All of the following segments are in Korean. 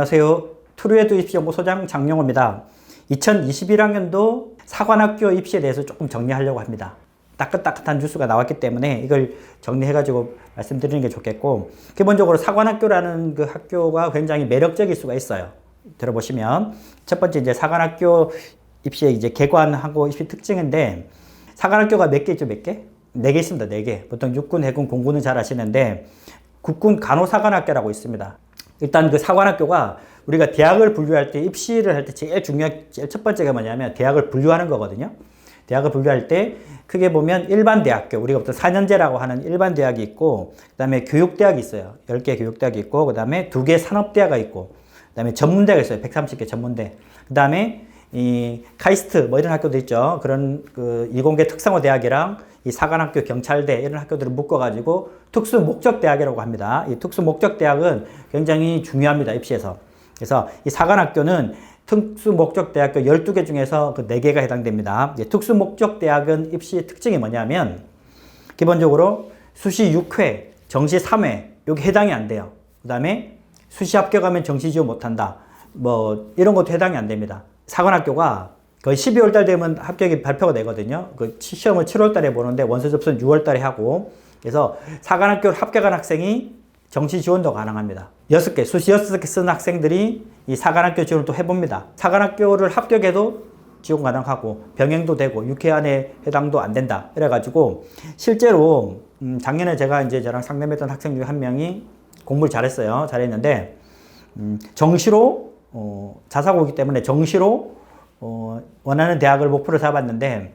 안녕하세요. 트루에드 입시연구소장 장영호입니다. 2021학년도 사관학교 입시에 대해서 조금 정리하려고 합니다. 따끈따끈한 뉴스가 나왔기 때문에 이걸 정리해가지고 말씀드리는 게 좋겠고, 기본적으로 사관학교라는 그 학교가 굉장히 매력적일 수가 있어요. 들어보시면. 첫 번째 이제 사관학교 입시의 이제 개관하고 입시 특징인데, 사관학교가 몇 개 있죠, 몇 개? 네 개 있습니다, 네 개. 보통 육군, 해군, 공군은 잘 아시는데, 국군 간호사관학교라고 있습니다. 일단 그 사관학교가 우리가 대학을 분류할 때 입시를 할 때 제일 중요한 제일 첫 번째가 뭐냐면 대학을 분류하는 거거든요. 대학을 분류할 때 크게 보면 일반 대학교 우리가 보통 4년제라고 하는 일반 대학이 있고 그다음에 교육 대학이 있어요. 10개 교육 대학이 있고 그다음에 두 개 산업 대학이 있고 그다음에 전문대가 있어요. 130개 전문대. 그다음에 이 카이스트 뭐 이런 학교도 있죠. 그런 그 이공계 특성화 대학이랑 이 사관학교 경찰대 이런 학교들을 묶어 가지고 특수 목적 대학이라고 합니다. 이 특수 목적 대학은 굉장히 중요합니다. 입시에서. 그래서 이 사관학교는 특수 목적 대학교 12개 중에서 그 4개가 해당됩니다. 특수 목적 대학은 입시 특징이 뭐냐면 기본적으로 수시 6회, 정시 3회 여기 해당이 안 돼요. 그다음에 수시 합격하면 정시 지원 못 한다. 뭐 이런 것도 해당이 안 됩니다. 사관학교가 거의 12월 달 되면 합격이 발표가 되거든요. 그 시험을 7월 달에 보는데 원서 접수는 6월 달에 하고 그래서 사관학교를 합격한 학생이 정시 지원도 가능합니다. 6개, 수시 6개 쓴 학생들이 이 사관학교 지원을 또 해봅니다. 사관학교를 합격해도 지원 가능하고 병행도 되고 6회 안에 해당도 안 된다. 이래가지고 실제로 음, 작년에 제가 이제 저랑 상담했던 학생 중에 한 명이 공부를 잘했어요. 잘했는데 음, 정시로 어, 자사고이기 때문에 정시로 어, 원하는 대학을 목표로 잡았는데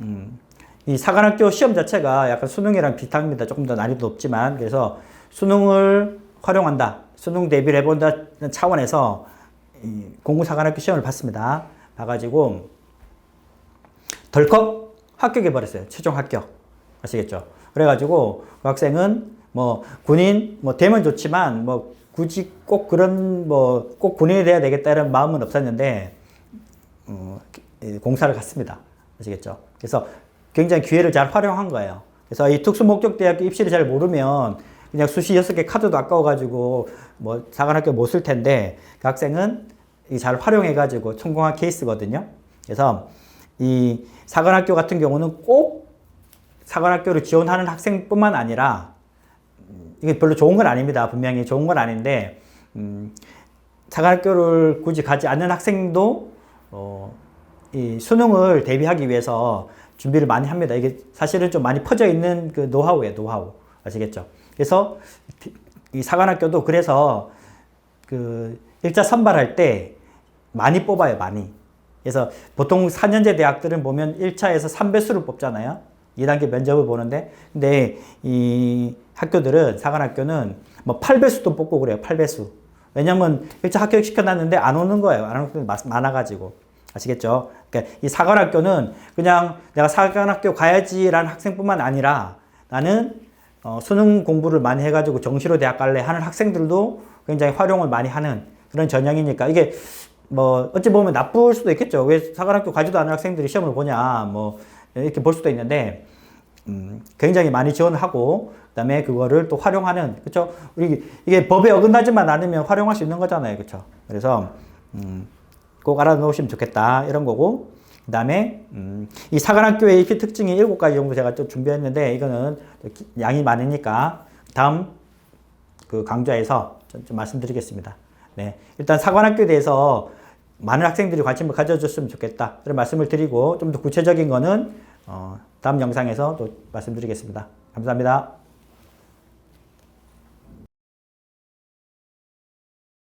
음, 이 사관학교 시험 자체가 약간 수능이랑 비슷합니다. 조금 더 난이도 높지만 그래서 수능을 활용한다, 수능 대비를 해본다는 차원에서 이 공군사관학교 시험을 봤습니다. 봐가지고 덜컥 합격해 버렸어요. 최종 합격. 아시겠죠? 그래가지고 그 학생은 뭐 군인 뭐 되면 좋지만 뭐 굳이 꼭 그런 뭐 꼭 군인이 돼야 되겠다 이런 마음은 없었는데 어, 공사를 갔습니다. 아시겠죠? 그래서 굉장히 기회를 잘 활용한 거예요. 그래서 이 특수목적대학교 입시를 잘 모르면 그냥 수시 여섯 개 카드도 아까워가지고 뭐 사관학교 못 쓸 텐데 그 학생은 잘 활용해가지고 성공한 케이스거든요. 그래서 이 사관학교 같은 경우는 꼭 사관학교를 지원하는 학생뿐만 아니라 음, 이게 별로 좋은 건 아닙니다. 분명히 좋은 건 아닌데 음, 사관학교를 굳이 가지 않는 학생도 어, 이 수능을 대비하기 위해서 준비를 많이 합니다. 이게 사실은 좀 많이 퍼져 있는 그 노하우예요, 노하우. 아시겠죠? 그래서 이 사관학교도 그래서 그 일자 선발할 때 많이 뽑아요, 많이. 그래서 보통 4년제 대학들은 보면 1차에서 3배수를 뽑잖아요. 2단계 면접을 보는데, 근데 이 학교들은, 사관학교는 뭐 8배수도 뽑고 그래요, 8배수. 왜냐면 1차 합격 시켜놨는데 안 오는 거예요. 안 오는 게 많아가지고. 아시겠죠? 그러니까 이 사관학교는 그냥 내가 사관학교 가야지라는 학생뿐만 아니라 나는 어, 수능 공부를 많이 해가지고 정시로 대학 갈래 하는 학생들도 굉장히 활용을 많이 하는 그런 전형이니까 이게 뭐 어찌 보면 나쁠 수도 있겠죠. 왜 사관학교 가지도 않은 학생들이 시험을 보냐 뭐 이렇게 볼 수도 있는데 음, 굉장히 많이 지원하고 그다음에 그거를 또 활용하는 그렇죠. 우리 이게 법에 어긋나지만 않으면 활용할 수 있는 거잖아요, 그렇죠. 그래서 음, 꼭 알아놓으시면 좋겠다 이런 거고 그 다음에 음, 이 사관학교의 입시 특징이 일곱 가지 정도 제가 좀 준비했는데 이거는 양이 많으니까 다음 그 강좌에서 좀, 좀 말씀드리겠습니다. 네, 일단 사관학교에 대해서 많은 학생들이 관심을 가져줬으면 좋겠다 이런 말씀을 드리고 좀 더 구체적인 거는 어, 다음 영상에서 또 말씀드리겠습니다. 감사합니다.